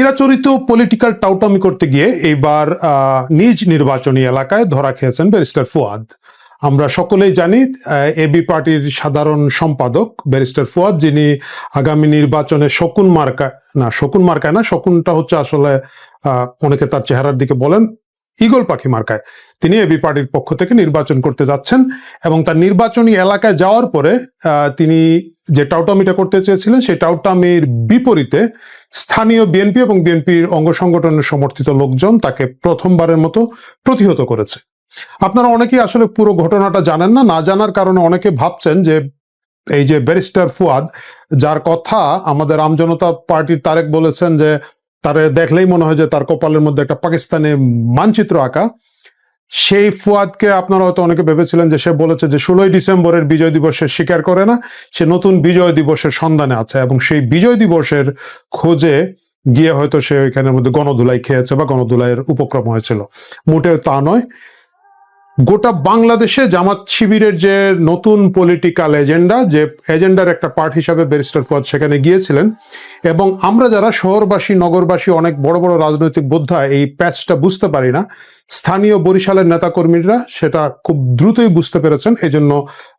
চিরাচরিত পলিটিক্যাল টাউটামি করতে গিয়ে এইবার নিজ নির্বাচনী এলাকায় ধরা খেয়েছেন ব্যারিস্টার ফুয়াদ। আমরা সকলেই জানি এবি পার্টির সাধারণ সম্পাদক ব্যারিস্টার ফুয়াদ, যিনি আগামী নির্বাচনে শকুন মার্কা, না, শকুন মার্কায় না, শকুনটা হচ্ছে আসলে অনেকে তার চেহারার দিকে বলেন ইগল পাখি মার্কায়। তিনি এবি পার্টির পক্ষ থেকে নির্বাচন করতে যাচ্ছেন এবং তার নির্বাচনী এলাকায় যাওয়ার পরে তিনি যে টাউটামিটা করতে চেয়েছিলেন, সেই টাউটামির বিপরীতে স্থানীয় বিএনপি এবং বিএনপির অঙ্গ সংগঠনের সমর্থিত লোকজন তাকে প্রথমবারের মতো প্রতিহত করেছে। আপনারা অনেকেই আসলে পুরো ঘটনাটা জানেন না না জানার কারণে অনেকে ভাবছেন যে এই যে ব্যারিস্টার ফুয়াদ, যার কথা আমাদের আমজনতা পার্টির তারেক বলেছেন যে তারে দেখলেই মনে হয় যে তার কপালের মধ্যে একটা পাকিস্তানের মানচিত্র আঁকা। সেই ফুয়াদকে আপনারা হয়তো অনেকে ভেবেছিলেন যে সে বলেছে যে ষোলোই ডিসেম্বরের বিজয় দিবসে স্বীকার করে না, সে নতুন বিজয় দিবসের সন্ধানে আছে এবং সেই বিজয় দিবসের খোঁজে গিয়ে হয়তো সে ওইখানের মধ্যে গণধুলাই খেয়েছে বা গণধুলাইয়ের উপক্রম হয়েছিল। মোটেও তা নয়। গোটা বাংলাদেশে জামাত শিবিরের যে নতুন পলিটিক্যাল এজেন্ডা যে এজেন্ডার একটা পার্ট হিসাবে ব্যারিস্টার ফুয়াদ সেখানে গিয়েছিলেন। এবং আমরা যারা শহরবাসী, নগরবাসী, অনেক বড় বড় রাজনৈতিক বোদ্ধা, এই প্যাচটা বুঝতে পারি না, স্থানীয় বরিশালের নেতাকর্মীরা সেটা খুব দ্রুতই বুঝতে পেরেছেন। এই জন্য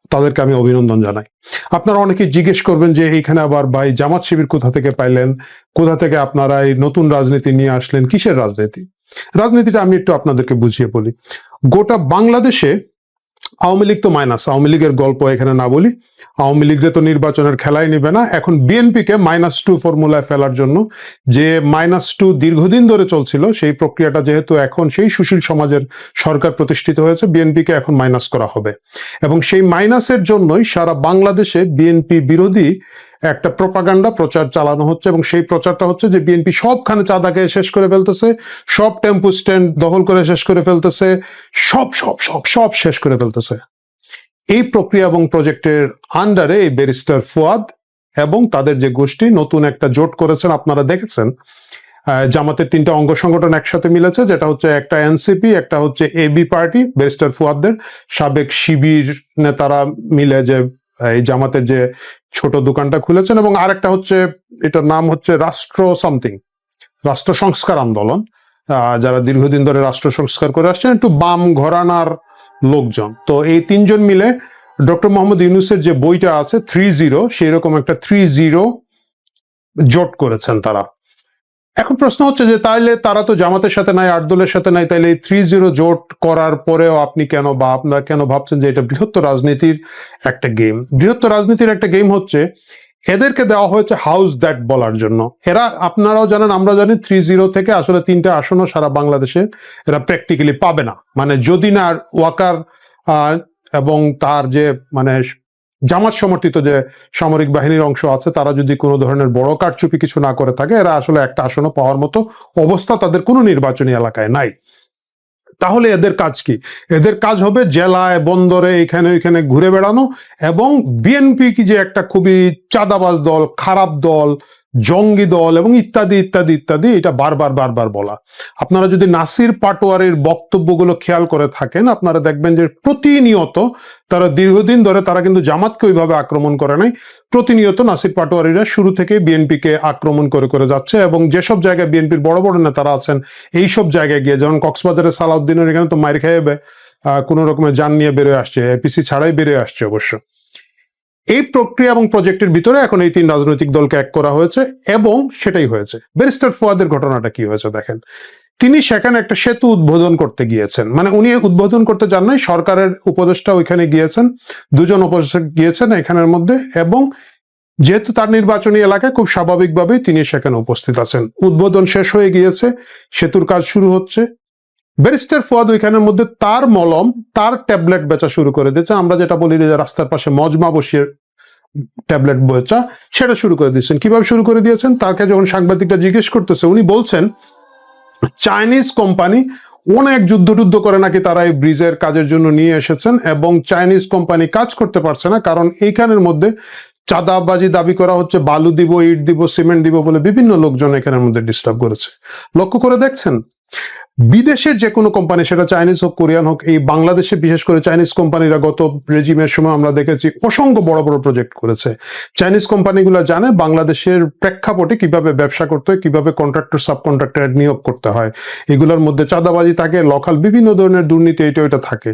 তাদেরকে আমি অভিনন্দন জানাই। আপনারা অনেকেই জিজ্ঞেস করবেন যে, এইখানে আবার ভাই জামাত শিবির কোথা থেকে পাইলেন? কোথা থেকে আপনারা এই নতুন রাজনীতি নিয়ে আসলেন? কিসের রাজনীতি? রাজনীতিটা আমি একটু আপনাদেরকে বুঝিয়ে বলি। গোটা বাংলাদেশে আওয়ামী লীগ তো মাইনাস আওয়ামী লীগের গল্প এখানে না বলি। আওয়ামী লীগরে তো নির্বাচনের খেলাই নিবে না। এখন বিএনপিকে মাইনাস টু ফর্মুলায় ফেলার জন্য যে মাইনাস টু দীর্ঘদিন ধরে চলছিল, সেই প্রক্রিয়াটা যেহেতু এখন সেই সুশীল সমাজের সরকার প্রতিষ্ঠিত হয়েছে বিএনপিকে এখন মাইনাস করা হবে। এবং সেই মাইনাসের জন্যই সারা বাংলাদেশে বিএনপি বিরোধী একটা প্রপাগান্ডা প্রচার চালানো হচ্ছে এবং সেই প্রচারটা হচ্ছে যে বিএনপি সবখানে চাঁদাকে শেষ করে ফেলতেছে, সব টেম্পু স্ট্যান্ড দখল করে শেষ করে ফেলতেছে, সব সব সব সব শেষ করে ফেলতেছে। এই প্রক্রিয়া এবং প্রজেক্টের আন্ডারে এই ব্যারিস্টার ফুয়াদ এবং তাদের যে গোষ্ঠী নতুন একটা জোট করেছেন, আপনারা দেখেছেন জামাতের তিনটা অঙ্গ সংগঠন একসাথে মিলেছে, যেটা হচ্ছে একটা এনসিপি একটা হচ্ছে এবি পার্টি ব্যারিস্টার ফুয়াদদের সাবেক শিবির নেতারা মিলে যে এই জামাতের যে ছোট দোকানটা খুলেছেন এবং আরেকটা হচ্ছে, এটার নাম হচ্ছে রাষ্ট্র সামথিং রাষ্ট্র সংস্কার আন্দোলন। যারা দীর্ঘদিন ধরে রাষ্ট্র সংস্কার করে আসছেন, একটু বাম ঘরানার লোকজন। তো এই তিনজন মিলে ডক্টর মোহাম্মদ ইউনুসের যে বইটা আছে থ্রি জিরো সেই রকম একটা থ্রি জিরো জোট করেছেন তারা। এখন প্রশ্ন হচ্ছে যে তাইলে তারা তো জামাতের সাথে নাই আট দলের সাথে নাই, তাইলে থ্রি জিরো জোট করার পরেও আপনি কেন বা আপনারা কেন ভাবছেন যে এটা বৃহত্তর রাজনীতির একটা গেম বৃহত্তর রাজনীতির একটা গেম হচ্ছে, এদেরকে দেওয়া হয়েছে হাউস দ্যাট বলার জন্য। এরা, আপনারাও জানেন, আমরা জানি থ্রি জিরো থেকে আসলে তিনটা আসনও সারা বাংলাদেশে এরা প্র্যাকটিক্যালি পাবে না। মানে যদি না ওয়াকার এবং তার যে মানে জামাত সমর্থিত যে সামরিক বাহিনীর অংশ আছে, তারা যদি কোনো ধরনের বড় কারচুপি কিছু না করে থাকে, এরা আসলে একটা আসনও পাওয়ার মতো অবস্থা তাদের কোনো নির্বাচনী এলাকায় নাই। তাহলে এদের কাজ কি? এদের কাজ হবে জেলায়, বন্দরে, এখানে ওইখানে ঘুরে বেড়ানো এবং বিএনপি কি যে একটা খুবই চাঁদাবাজ দল, খারাপ দল জঙ্গি দল এবং ইত্যাদি ইত্যাদি ইত্যাদি, এটা বারবার বারবার বলা। আপনারা যদি নাসির পাটোয়ারির বক্তব্যগুলো খেয়াল করে থাকেন, আপনারা দেখবেন যে প্রতিনিয়ত তারা দীর্ঘদিন ধরে তারা কিন্তু জামাতকে ওইভাবে আক্রমণ করে নাই। প্রতিনিয়ত নাসির পাটোয়ারিরা শুরু থেকে বিএনপিকে আক্রমণ করে করে যাচ্ছে এবং যেসব জায়গায় বিএনপির বড় বড় নেতারা আছেন, এইসব জায়গায় গিয়ে যেমন কক্সবাজারের সালাউদ্দিনের এখানে তো মায়ের খেয়ে কোনো রকমের যান নিয়ে বেরোয় আসছে এপিসি ছাড়াই বেরোয় আসছে অবশ্য। এই প্রক্রিয়া এবং প্রজেক্টের ভিতরে এখন এই তিন রাজনৈতিক দলকে এক করা হয়েছে এবং সেটাই হয়েছে। ব্যারিস্টার ফুয়াদের ঘটনাটা কি হয়েছে দেখেন। তিনি সেখানে একটা সেতু উদ্বোধন করতে গিয়েছেন। মানে উনি উদ্বোধন করতে যান নাই, সরকারের উপদেষ্টা ওইখানে গিয়েছেন, দুজন উপদেষ্টা গিয়েছেন এখানের মধ্যে এবং যেহেতু তার নির্বাচনী এলাকায় খুব স্বাভাবিকভাবেই তিনি সেখানে উপস্থিত আছেন। উদ্বোধন শেষ হয়ে গিয়েছে, সেতুর কাজ শুরু হচ্ছে ব্যারিস্টার ফুয়াদ ওইখানের মধ্যে তার মলম, তার ট্যাবলেট বেচা শুরু করে দিয়েছেন আমরা যেটা বলি যে রাস্তার পাশে মজমা বসিয়ে ট্যাবলেট বেচা, সেটা শুরু করে দিয়েছেন। কীভাবে শুরু করে দিয়েছেন? তাকে যখন সাংবাদিকরা জিজ্ঞেস করতেছে, উনি বলছেন, চাইনিজ কোম্পানি অনেক যুদ্ধ টুদ্ধ করে নাকি তারা এই ব্রিজের কাজের জন্য নিয়ে এসেছেন এবং চাইনিজ কোম্পানি কাজ করতে পারছে না, কারণ এইখানের মধ্যে চাঁদাবাজি দাবি করা হচ্ছে, বালু দিব, ইট দিব, সিমেন্ট দিব বলে বিভিন্ন লোকজন এখানের মধ্যে ডিস্টার্ব করেছে। লক্ষ্য করে দেখছেন? বিদেশের যে কোনো কোম্পানি সেটা চাইনিজ হোক কোরিয়ান হোক, এই বাংলাদেশে বিশেষ করে চাইনিজ কোম্পানিরা গত রেজিমের সময় আমরা দেখেছি অসংখ্য বড় বড় প্রজেক্ট করেছে। চাইনিজ কোম্পানিগুলো জানে বাংলাদেশের প্রেক্ষাপটে কীভাবে ব্যবসা করতে হয়, কীভাবে কন্ট্রাক্টর সাব কন্ট্রাক্টর নিয়োগ করতে হয়। এগুলোর মধ্যে চাঁদাবাজি থাকে লকাল বিভিন্ন ধরনের দুর্নীতি এটা ওইটা থাকে।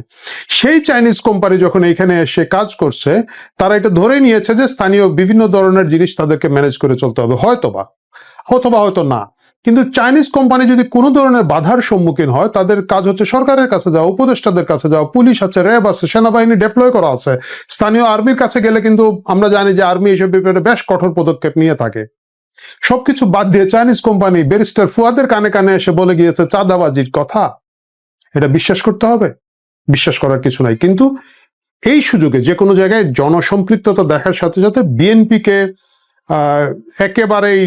সেই চাইনিজ কোম্পানি যখন এখানে এসে কাজ করছে, তারা এটা ধরে নিয়েছে যে স্থানীয় বিভিন্ন ধরনের জিনিস তাদেরকে ম্যানেজ করে চলতে হবে, হয়তোবা। অথবা হয়তো না। কিন্তু চাইনিজ কোম্পানি যদি কোনো ধরনের বাধার সম্মুখীন হয়, তাদের কাজ হচ্ছে সরকারের কাছে যাওয়া, উপদেষ্টাদের কাছে যাওয়া, পুলিশ আছে, র্যাব আছে, সেনাবাহিনী ডেপ্লয় করা আছে। স্থানীয় আর্মির কাছে গেলে কিন্তু আমরা জানি যে আর্মি এইসব ব্যাপারে বেশ কঠোর পদক্ষেপ নিয়ে থাকে। সবকিছু বাদ দিয়ে চাইনিজ কোম্পানি ব্যারিস্টার ফুয়াদের কানে কানে এসে বলে গিয়েছে, চাঁদাবাজির কথা। এটা বিশ্বাস করতে হবে। বিশ্বাস করার কিছু নাই। কিন্তু এই সুযোগে যে কোনো জায়গায় জনসম্পৃক্ততা দেখার সাথে সাথে বিএনপিকে একেবারেই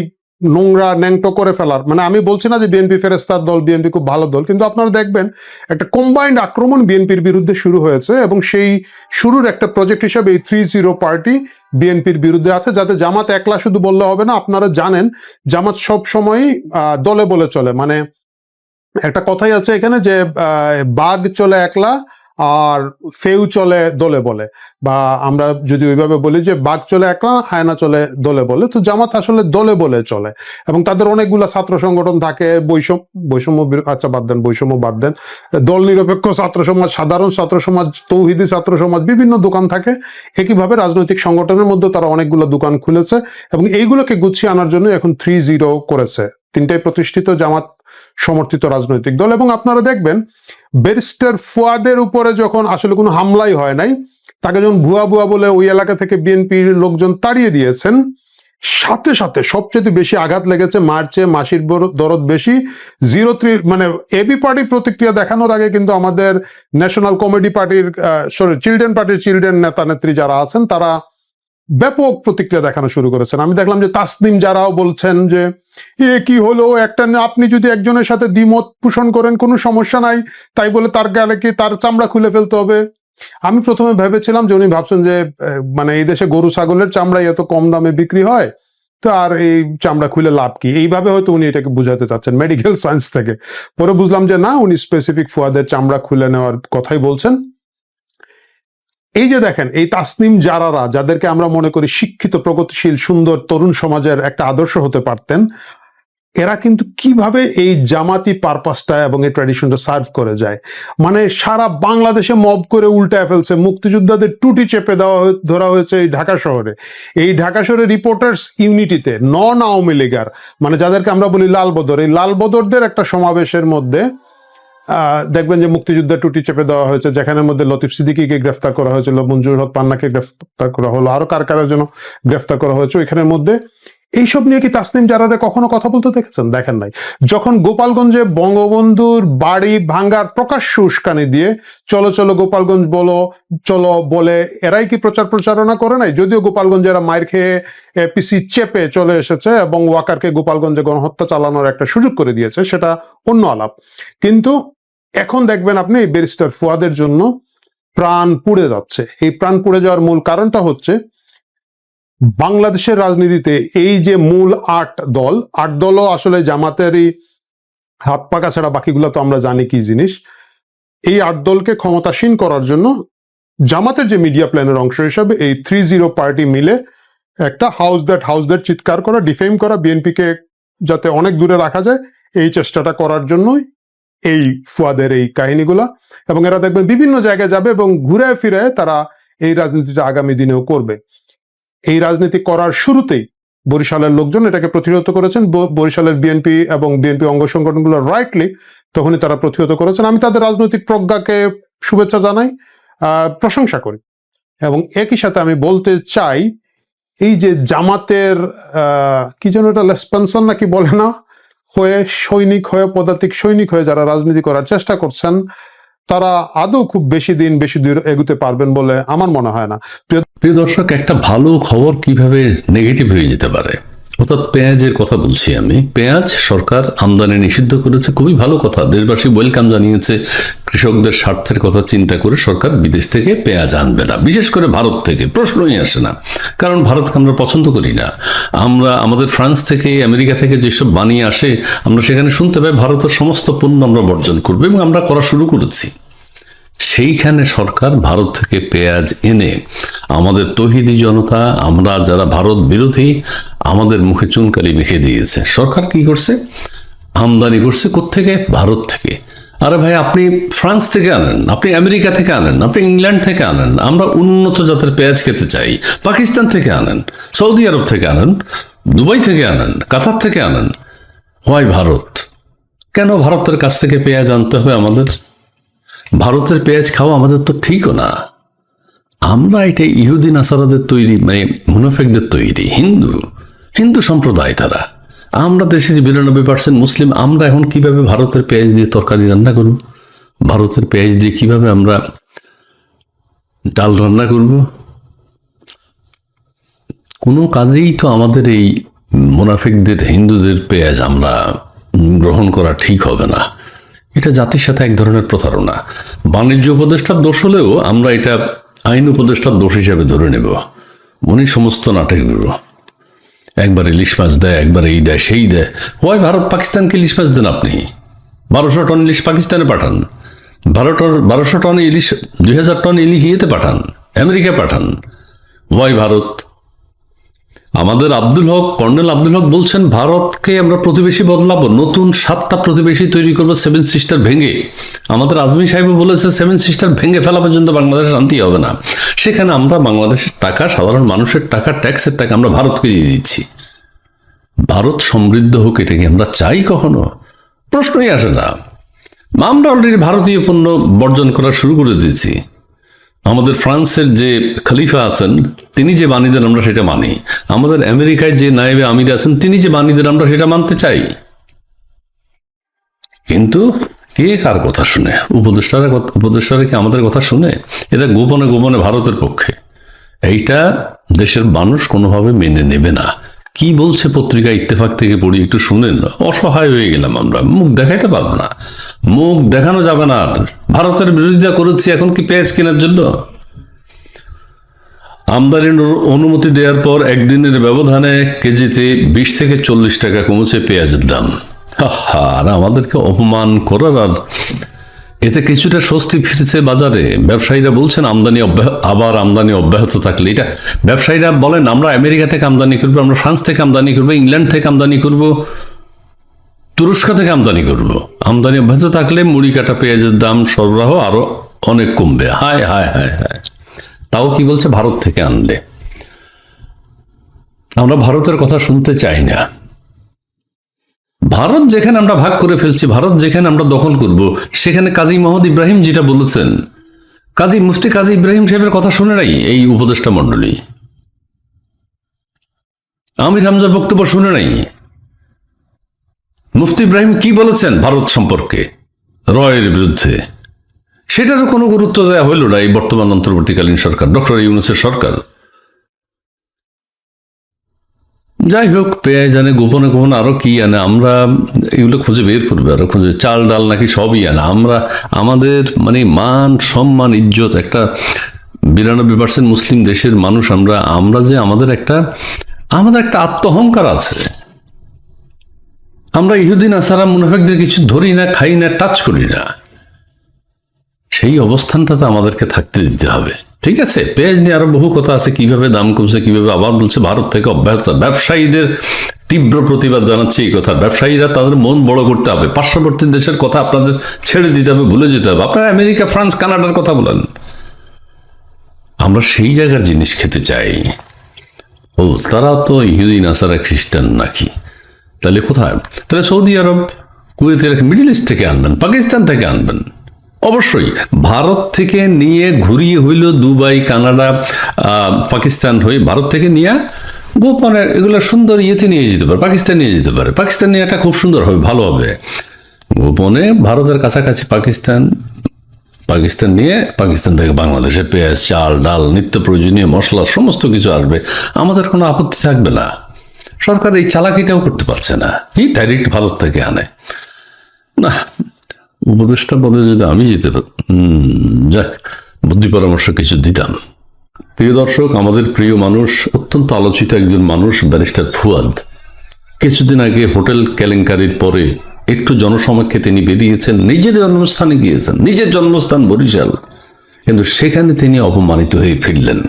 নোংরা ন্যাংটো করে ফেলার। মানে আমি বলছি না যে বিএনপি ফেরেস্তার দল, বিএনপি খুব ভালো দল, কিন্তু আপনারা দেখবেন একটা কম্বাইন্ড আক্রমণ বিএনপির বিরুদ্ধে শুরু হয়েছে এবং সেই শুরুর একটা প্রজেক্ট হিসাবে এই থ্রি জিরো পার্টি বিএনপির বিরুদ্ধে আছে, যাতে জামাত একলা শুধু বললে হবে না, আপনারা জানেন জামাত সব সময়ই দলে বলে চলে। মানে একটা কথাই আছে এখানে যে বাঘ চলে একলা আর ফেউ চলে দোলে বলে। বা আমরা যদি ওইভাবে বলি যে বাঘ চলে একলা হায়না চলে দোলে বলে, তো জামাত আসলে দোলে বলে চলে। এবং তাদের অনেকগুলা ছাত্র সংগঠন থাকে বৈষম্য বৈষম্য আচ্ছা বাদ দেন, বৈষম্য বাদ দেন। দল নিরপেক্ষ ছাত্র সমাজ, সাধারণ ছাত্র সমাজ, তৌহিদি ছাত্র সমাজ, বিভিন্ন দোকান থাকে। একইভাবে রাজনৈতিক সংগঠনের মধ্যে তারা অনেকগুলো দোকান খুলেছে। এবং এইগুলোকে গুছিয়ে আনার জন্য এখন থ্রি জিরো করেছে। তিনটাই প্রতিষ্ঠিত জামাত সমর্থিত রাজনৈতিক দল। এবং আপনারা দেখবেন, ব্যারিস্টার ফুয়াদের উপরে যখন আসলে কোনো হামলাই হয় নাই, তাকে যখন ভুয়া ভুয়া বলে ওই এলাকা থেকে বিএনপির লোকজন তাড়িয়ে দিয়েছেন, সাথে সাথে সবচেয়ে বেশি আঘাত লেগেছে মার্চে মাসির দরদ বেশি। জিরো থ্রি মানে এবি পার্টি প্রতিক্রিয়া দেখানোর আগে কিন্তু আমাদের ন্যাশনাল কমেডি পার্টির সরি চিলড্রেন পার্টির চিলড্রেন নেতা, নেত্রী যারা আছেন, তারা ব্যাপক প্রতিক্রিয়া দেখানো শুরু করেছেন। আমি দেখলাম যে তাসনিম যারাও বলছেন যে এ কি হলো? একটা আপনি যদি একজনের সাথে দ্বিমত পোষণ করেন, কোনো সমস্যা নাই। তাই বলে তার গালে কি তার চামড়া খুলে ফেলতে হবে? আমি প্রথমে ভেবেছিলাম যে উনি ভাবছেন যে মানে এই দেশে গরু, ছাগলের চামড়াই এত কম দামে বিক্রি হয়, তো আর এই চামড়া খুলে লাভ কি? এইভাবে হয়তো উনি এটাকে বুঝাতে চাচ্ছেন মেডিকেল সায়েন্স থেকে। পরে বুঝলাম যে না, উনি স্পেসিফিক ফুয়াদের চামড়া খুলে নেওয়ার কথাই বলছেন। এই যে দেখেন, এই তাসনিম জারারা যাদেরকে আমরা মনে করি শিক্ষিত, প্রগতিশীল, সুন্দর, তরুণ সমাজের একটা আদর্শ হতে পারতেন, এরা কিন্তু কীভাবে এই জামাতি পারপাসটা এবং এই ট্র্যাডিশনটা সার্ভ করে যায়? মানে সারা বাংলাদেশে মব করে উল্টায় ফেলছে, মুক্তিযোদ্ধাদের টুটি চেপে দেওয়া ধরা হয়েছে এই ঢাকা শহরে। এই ঢাকা শহরে রিপোর্টার্স ইউনিটিতে নন আওয়ামী লীগার মানে যাদেরকে আমরা বলি লালবদর, এই লালবদরদের একটা সমাবেশের মধ্যে দেখবেন যে মুক্তিযুদ্ধের টুটি চেপে দেওয়া হয়েছে, যেখানের মধ্যে লতিফ সিদ্দিকীকে গ্রেফতার করা হয়েছিল মঞ্জুর হক পান্নাকে গ্রেফতার করা হলো, আরও কার কারের জন্য গ্রেফতার করা হয়েছে এখানের মধ্যে এইসব নিয়ে কি তাসনিম জারারে কখনো কথা বলতে দেখেছেন? দেখেন নাই। যখন গোপালগঞ্জে বঙ্গবন্ধুর বাড়ি ভাঙ্গার প্রকাশ্য উস্কানি দিয়ে, চলো চলো গোপালগঞ্জ বলো, চলো বলে এরাই কি প্রচার প্রচারণা করে নাই? যদিও গোপালগঞ্জে এরা মায়ের খেয়ে পিসি চেপে চলে এসেছে এবং ওয়াকারকে গোপালগঞ্জে গণহত্যা চালানোর একটা সুযোগ করে দিয়েছে, সেটা অন্য আলাপ। কিন্তু এখন দেখবেন আপনি ব্যারিস্টার ফুয়াদের জন্য প্রাণ পুড়ে যাচ্ছে। এই প্রাণ পুড়ে যাওয়ার মূল কারণটা হচ্ছে বাংলাদেশের রাজনীতিতে এই যে মূল আট দল, আট দলও আসলে জামাতেরই হাত পাকা ছাড়া বাকিগুলো তো আমরা জানি কি জিনিস। এই আট দলকে ক্ষমতাসীন করার জন্য জামাতের যে মিডিয়া প্ল্যানের অংশ হিসাবে এই থ্রি জিরো পার্টি মিলে একটা হাউস দ্যাট হাউস দ্যাট চিৎকার করা ডিফেম করা বিএনপিকে যাতে অনেক দূরে রাখা যায়, এই চেষ্টাটা করার জন্যই এই ফুয়াদের এই কাহিনীগুলা। এবং এরা দেখবেন বিভিন্ন জায়গায় যাবে এবং ঘুরে ফিরে তারা এই রাজনীতিটা আগামী দিনেও করবে। এই রাজনীতি করার শুরুতেই বরিশালের লোকজন এটাকে প্রতিহত করেছেন। বরিশালের বিএনপি এবং বিএনপি অঙ্গ সংগঠনগুলো রাইটলি তখনই তারা প্রতিহত করেছেন। আমি তাদের রাজনৈতিক প্রজ্ঞাকে শুভেচ্ছা জানাই প্রশংসা করি। এবং একই সাথে আমি বলতে চাই, এই যে জামাতের কি যেন এটা লেসপেন্সন নাকি বলে না, হয়ে সৈনিক, হয়ে পদাতিক সৈনিক হয়ে যারা রাজনীতি করার চেষ্টা করছেন তারা আদৌ খুব বেশি দিন, বেশি দূর এগুতে পারবেন বলে আমার মনে হয় না। প্রিয় দর্শক, একটা ভালো খবর কীভাবে নেগেটিভ হয়ে যেতে পারে? অর্থাৎ পেঁয়াজের কথা বলছি আমি। পেঁয়াজ সরকার আমদানি নিষিদ্ধ করেছে, খুবই ভালো কথা। দেশবাসী ওয়েলকাম জানিয়েছে। কৃষকদের স্বার্থের কথা চিন্তা করে সরকার বিদেশ থেকে পেঁয়াজ আনবে না। বিশেষ করে ভারত থেকে। প্রশ্নই আসে না। কারণ ভারতকে আমরা পছন্দ করি না। আমরা, আমাদের ফ্রান্স থেকে, আমেরিকা থেকে যেসব বানিয়ে আসে, আমরা সেখানে শুনতে পাই, ভারতের সমস্ত পণ্য আমরা বর্জন করব এবং আমরা করা শুরু করেছি। সেইখানে সরকার ভারত থেকে পেঁয়াজ এনে আমাদের তহিদি জনতা, আমরা যারা ভারত বিরোধী, আমাদের মুখে চুনকালি মেখে দিয়েছে। সরকার কি করছে? আমদানি করছে থেকে ভারত থেকে। আরে ভাই, আপনি ফ্রান্স থেকে আনেন, আপনি আমেরিকা থেকে আনেন, আপনি ইংল্যান্ড থেকে আনেন, আমরা উন্নত জাতের পেঁয়াজ খেতে চাই, পাকিস্তান থেকে আনেন, সৌদি আরব থেকে আনেন, দুবাই থেকে আনেন, কাতার থেকে আনেন। হয় ভারত? কেন ভারতের কাছ থেকে পেঁয়াজ আনতে হবে আমাদের? ভারতের পেঁয়াজ খাওয়া আমাদের তো ঠিকও না। আমরা এটা ইহুদি নাসারাদের তৈরি মানে মুনাফেকদের তৈরি, হিন্দু হিন্দু সম্প্রদায় তারা। আমরা দেশের বিরানব্বই পার্সেন্ট মুসলিম, আমরা এখন কীভাবে ভারতের পেঁয়াজ দিয়ে তরকারি রান্না করব? ভারতের পেঁয়াজ দিয়ে কীভাবে আমরা ডাল রান্না করব? কোনো কাজেই তো আমাদের এই মুনাফিকদের, হিন্দুদের পেঁয়াজ আমরা গ্রহণ করা ঠিক হবে না। এটা জাতির সাথে এক ধরনের প্রতারণা। বাণিজ্য উপদেষ্টার দোষ হলেও আমরা এটা আইন উপদেষ্টার দোষ হিসাবে ধরে নেব। উনি সমস্ত নাটকগুলো একবার ইলিশ মাছ দেয়, একবার এই দেয়, সেই দেয়। হয় ভারত পাকিস্তানকে ইলিশ মাছ দেন আপনি? বারোশো টন ইলিশ পাকিস্তানে পাঠান। বারো টন, বারোশো টন ইলিশ, দুই হাজার টন ইলিশ ইয়েতে পাঠান আমেরিকা পাঠান। ওয়াই ভারত? আমাদের আব্দুল হক, কর্নেল আব্দুল হক বলছেন, ভারতকে আমরা প্রতিবেশী বদলাবো। নতুন সাতটা প্রতিবেশী তৈরি করব সেভেন সিস্টার ভেঙে। আমাদের আজমি সাহেব বলেছে সেভেন সিস্টার ভেঙে ফেলা পর্যন্ত বাংলাদেশে শান্তি হবে না। সেখানে আমরা বাংলাদেশের টাকা, সাধারণ মানুষের টাকা, ট্যাক্সের টাকা আমরা ভারতকে দিয়ে দিচ্ছি। ভারত সমৃদ্ধ হোক, এটা কি আমরা চাই কখনো? প্রশ্নই আসে না। আমরা অলরেডি ভারতীয় পণ্য বর্জন করা শুরু করে দিয়েছি। আমাদের ফ্রান্সের যে খলিফা আছেন, তিনি যে বাণী দেন আমরা সেটা মানি। আমাদের আমেরিকায় যে নায়েবে আমির আছেন, তিনি যে বাণী দেন আমরা সেটা মানতে চাই। কিন্তু কে কার কথা শুনে? উপদেষ্টারা উপদেষ্টারা কি আমাদের কথা শুনে? এটা গোপনে গোপনে ভারতের পক্ষে। এইটা দেশের মানুষ কোনোভাবে মেনে নেবে না। কি বলছে পত্রিকা ইত্তেফাক থেকে পড়ি, একটু শুনেন অসহায় হয়ে গেলাম আমরা। মুখ দেখাইতে পারব না। মুখ দেখানো যাবে না আর। ভারতের বিরোধিতা করেছি, এখন কি পেঁয়াজ কেনার জন্য? আমদানির অনুমতি দেওয়ার পর একদিনের ব্যবধানে কেজিতে বিশ থেকে চল্লিশ টাকা কমেছে পেঁয়াজের দাম। আর আমাদেরকে অপমান করার আর এতে কিছুটা স্বস্তি ফিরেছে বাজারে। ব্যবসায়ীরা বলছেন, আমদানি আবার আমদানি অব্যাহত থাকলে। এটা ব্যবসায়ীরা বলেন, আমরা আমেরিকা থেকে আমদানি করব, আমরা ফ্রান্স থেকে আমদানি করব, ইংল্যান্ড থেকে আমদানি করব, তুরস্ক থেকে আমদানি করব। আমদানি অব্যাহত থাকলে মুড়ি কাটা পেঁয়াজের দাম সরবরাহ আরও অনেক কমবে। হায় হায় হায় হায়। তাও কি বলছে, ভারত থেকে আনলে। আমরা ভারতের কথা শুনতে চাই না। ভারত যেখানে আমরা ভাগ করে ফেলছি, ভারত যেখানে আমরা দখল করব, সেখানে কাজী মোহাম্মদ ইব্রাহিম যেটা বলেছেন, কাজী মুফতি কাজী ইব্রাহিম সাহেবের কথা শুনে নাই এই উপদেষ্টা মণ্ডলী? আমির হামজার বক্তব্য শুনে নাই। মুফতি ইব্রাহিম কি বলেছেন ভারত সম্পর্কে? রয়ের বিরুদ্ধে। সেটারও কোনো গুরুত্ব দেওয়া হইল না এই বর্তমান অন্তর্বর্তীকালীন সরকার, ডক্টর ইউনুসের সরকার। যাই হোক, পেঁয়াজ জানে গোপনে গোপনে আরও কি আনে, আমরা এগুলো খুঁজে বের করবে আরও, খুঁজে চাল, ডাল নাকি সবই আনে। আমরা, আমাদের মানে মান, সম্মান, ইজ্জত একটা বিরানব্বই পার্সেন্ট মুসলিম দেশের মানুষ, আমরা আমরা যে আমাদের একটা আমাদের একটা আত্মহংকার আছে। আমরা ইহুদিন, আসারা, মুনাফেকদের কিছু ধরি না, খাই না টাচ করি না। সেই অবস্থানটাতে আমাদেরকে থাকতে দিতে হবে। ঠিক আছে, পেঁয়াজ নিয়ে আরও বহু কথা আছে, কীভাবে দাম কমছে, কীভাবে আবার বলছে ভারত থেকে অব্যাহত। ব্যবসায়ীদের তীব্র প্রতিবাদ জানাচ্ছে এই কথা। ব্যবসায়ীরা তাদের মন বড় করতে হবে। পার্শ্ববর্তী দেশের কথা আপনাদের ছেড়ে দিতে হবে, ভুলে যেতে হবে। আপনারা আমেরিকা, ফ্রান্স, কানাডার কথা বলেন। আমরা সেই জায়গার জিনিস খেতে চাই। ও, তারা তো ইহুদি, নাসারা খ্রিস্টান নাকি? তাহলে কোথায়? তাহলে সৌদি আরব, কুয়েতের মিডল ইস্ট থেকে আনবেন, পাকিস্তান থেকে আনবেন। অবশ্যই, ভারত থেকে নিয়ে ঘুরিয়ে হইল দুবাই, কানাডা পাকিস্তান হয়ে ভারত থেকে নিয়ে গোপনে এগুলো সুন্দর ইয়েতে নিয়ে যেতে পারে, পাকিস্তান নিয়ে যেতে পারে। পাকিস্তান নিয়ে একটা খুব সুন্দর হবে, ভালো হবে। গোপনে ভারতের কাছাকাছি পাকিস্তান পাকিস্তান নিয়ে পাকিস্তান থেকে বাংলাদেশে পেঁয়াজ, চাল, ডাল, নিত্য প্রয়োজনীয় মশলা, সমস্ত কিছু আসবে। আমাদের কোনো আপত্তি থাকবে না। সরকার এই চালাকিটাও করতে পারছে না। কি? ডাইরেক্ট ভারত থেকে আনে। না উপদেষ্টা পদে যদি আমি যেতে যাক, বুদ্ধি পরামর্শ কিছু দিতাম। প্রিয় দর্শক, আমাদের প্রিয় মানুষ, অত্যন্ত আলোচিত একজন মানুষ, ব্যারিস্টার ফুয়াদ। কিছুদিন আগে হোটেল কেলেঙ্কারির পরে একটু জনসমক্ষে তিনি বেরিয়েছেন, নিজের জন্মস্থানে গিয়েছেন, নিজের জন্মস্থান বরিশাল। কিন্তু সেখানে তিনি অপমানিত হয়ে ফিরলেন।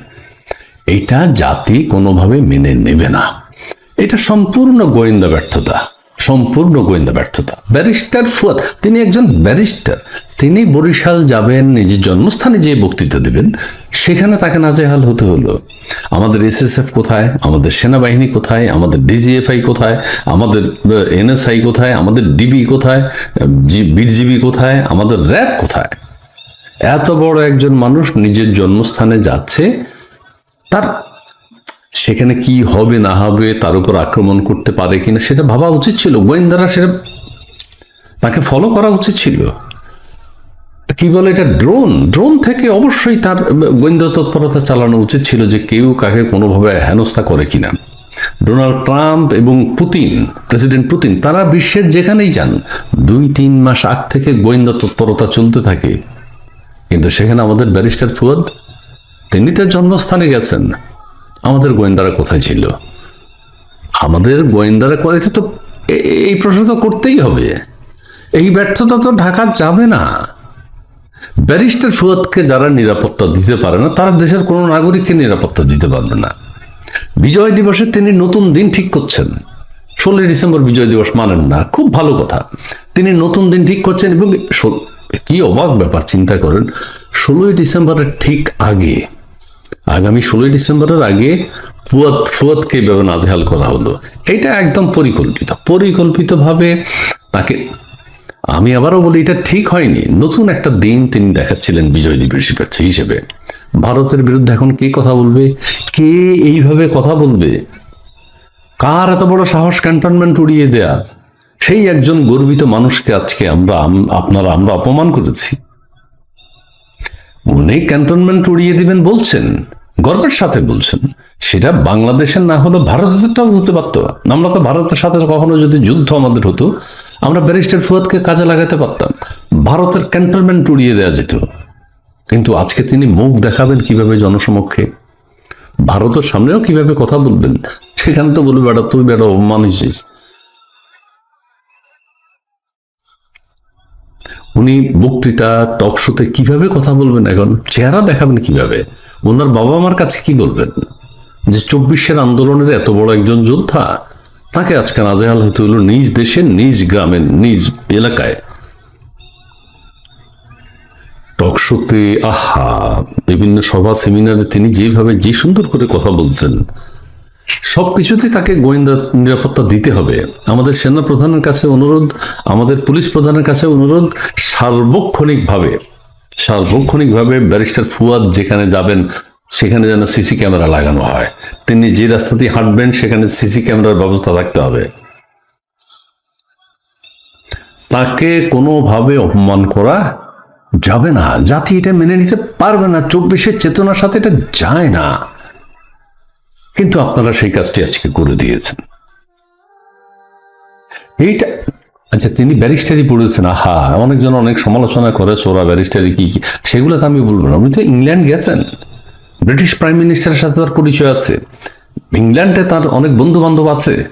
এটা জাতি কোনোভাবে মেনে নেবে না। এটা সম্পূর্ণ গোয়েন্দা ব্যর্থতা। সম্পূর্ণ গোয়েন্দা ব্যর্থতা। ব্যারিস্টার ফুয়াদ, তিনি একজন ব্যারিস্টার। তিনি বরিশাল যাবেন নিজের জন্মস্থানে যে বক্তৃতা দেবেন। সেখানে তাকে নাজেহাল হতে হলো। আমাদের এসএসএফ কোথায়? আমাদের সেনাবাহিনী কোথায়? আমাদের ডিজিএফআই কোথায়? আমাদের এনএসআই কোথায়? আমাদের ডিবি কোথায়? বিজিবি কোথায়? আমাদের র্যাব কোথায়? এত বড় একজন মানুষ নিজের জন্মস্থানে যাচ্ছে, তার সেখানে কি হবে, না হবে, তার উপর আক্রমণ করতে পারে কিনা সেটা ভাবা উচিত ছিল। গোয়েন্দারা সেটা তাকে ফলো করা উচিত ছিল। কি বলে এটা? ড্রোন ড্রোন থেকে অবশ্যই তার গোয়েন্দা তৎপরতা চালানো উচিত ছিল যে কেউ কাকে কোনোভাবে হেনস্থা করে কিনা। ডোনাল্ড ট্রাম্প এবং পুতিন, প্রেসিডেন্ট পুতিন, তারা বিশ্বের যেখানেই যান, দুই তিন মাস আগ থেকে গোয়েন্দা তৎপরতা চলতে থাকে। কিন্তু সেখানে আমাদের ব্যারিস্টার ফুয়াদ, তিনি তার জন্মস্থানে গেছেন। আমাদের গোয়েন্দারা কোথায় ছিল? আমাদের গোয়েন্দারা কোথায় তো এই প্রশ্ন তো করতেই হবে। এই ব্যর্থতা তো ঢাকা যাবে না। ব্যারিস্টার ফুয়াদকে যারা নিরাপত্তা দিতে পারে না, তারা দেশের কোনো নাগরিককে নিরাপত্তা দিতে পারবে না। বিজয় দিবসে তিনি নতুন দিন ঠিক করছেন। ষোলোই ডিসেম্বর বিজয় দিবস মানেন না, খুব ভালো কথা। তিনি নতুন দিন ঠিক করছেন এবং কি অবাক ব্যাপার, চিন্তা করেন। ষোলোই ডিসেম্বরের ঠিক আগে আগামী ষোলোই ডিসেম্বরের আগে ফুয়াদ, ফুয়াদকে এভাবে করা হলো। এটা একদম পরিকল্পিত। পরিকল্পিতভাবে তাকে, আমি আবারও বলি, এটা ঠিক হয়নি। নতুন একটা দিন তিনি দেখাচ্ছিলেন বিজয় দিবস হিসেবে ভারতের বিরুদ্ধে এখন কে কথা বলবে? কে এইভাবে কথা বলবে? কার এত বড় সাহস ক্যান্টনমেন্ট উড়িয়ে দেয়া? সেই একজন গর্বিত মানুষকে আজকে আমরা আপনারা আমরা অপমান করেছি। উনি ক্যান্টনমেন্ট উড়িয়ে দিবেন বলছেন, গর্বের সাথে বলছেন। সেটা বাংলাদেশের না হলে ভারতেরটাও হতে পারতো। আমরা তো ভারতের সাথে কখনো যদি যুদ্ধ আমাদের হতো, আমরা ব্যারিস্টার ফুয়াদকে কাজে লাগাতে পারতাম। ভারতের ক্যান্টনমেন্ট উড়িয়ে দেওয়া যেত। কিন্তু আজকে তিনি মুখ দেখাবেন কীভাবে জনসমক্ষে। ভারতের সামনেও কীভাবে কথা বলবেন, সেখানে তো বলবে, বেটা, তুই বেটা, অপমান হয়েছিস উনি বক্তৃতা টক শোতে কীভাবে কথা বলবেন এখন? চেহারা দেখাবেন কীভাবে? ওনার বাবা মার কাছে কি বলবেন? যে চব্বিশের আন্দোলনের এত বড় একজন যোদ্ধা, তাকে আজকে নাজেহাল হতে হলো নিজ দেশের, নিজ গ্রামের, নিজ এলাকায়। টক শোতে আহা, বিভিন্ন সভা সেমিনারে তিনি যেভাবে যে সুন্দর করে কথা বলতেন সবকিছুতে তাকে গোয়েন্দা নিরাপত্তা দিতে হবে। আমাদের সেনা প্রধানের কাছে অনুরোধ, আমাদের পুলিশ প্রধানের কাছে অনুরোধ, সার্বক্ষণিকভাবে সার্বক্ষণিকভাবে ব্যারিস্টার ফুয়াদ যেখানে যাবেন, সেখানে যেন সিসি ক্যামেরা লাগানো হয়। তিনি যে রাস্তা দিয়ে হাঁটবেন, সেখানে সিসি ক্যামেরার ব্যবস্থা থাকতে হবে। তাকে কোনোভাবে অপমান করা যাবে না। জাতি এটা মেনে নিতে পারবে না। চব্বিশের চেতনার সাথে এটা যায় না। কিন্তু আপনারা সেই কাজটি আজকে করে দিয়েছেন। এইটা আচ্ছা তিনি ব্যারিস্টারি পড়েছেন, আহা, অনেকজন অনেক সমালোচনা করে সোরা ব্যারিস্টারি কি কি সেগুলো তো আমি বলব না। উনি তো ইংল্যান্ড গেছেন। ব্রিটিশ প্রাইম মিনিস্টারের সাথে তার পরিচয় আছে। ইংল্যান্ডে তার অনেক বন্ধু বান্ধব আছে।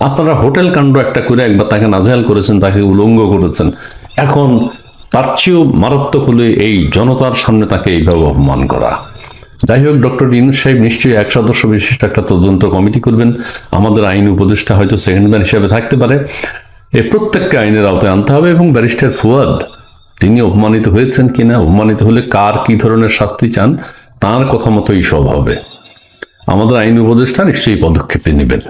আপনারা হোটেল কাণ্ড একটা করে একবার তাকে নাজেহাল করেছেন, তাকে উলঙ্গ করেছেন। এখন তার চেয়েও মারাত্মক হলে এই জনতার সামনে তাকে এইভাবে অপমান করা। যাই হোক, ডক্টর ইন সাহেব নিশ্চয়ই এক সদস্য বিশিষ্ট একটা তদন্ত কমিটি করবেন আমাদের আইন উপদেষ্টা হয়তো সেকেন্ড ম্যান হিসেবে থাকতে পারে। এ প্রত্যেককে আইনের আওতায় আনতে হবে এবং ব্যারিস্টার ফুয়াদ, তিনি অপমানিত হয়েছেন কিনা, অপমানিত হলে কার কি ধরনের শাস্তি চান, তার কথা মতোই সব হবে। আমাদের আইন উপদেষ্টা নিশ্চয়ই পদক্ষেপে নেবেন।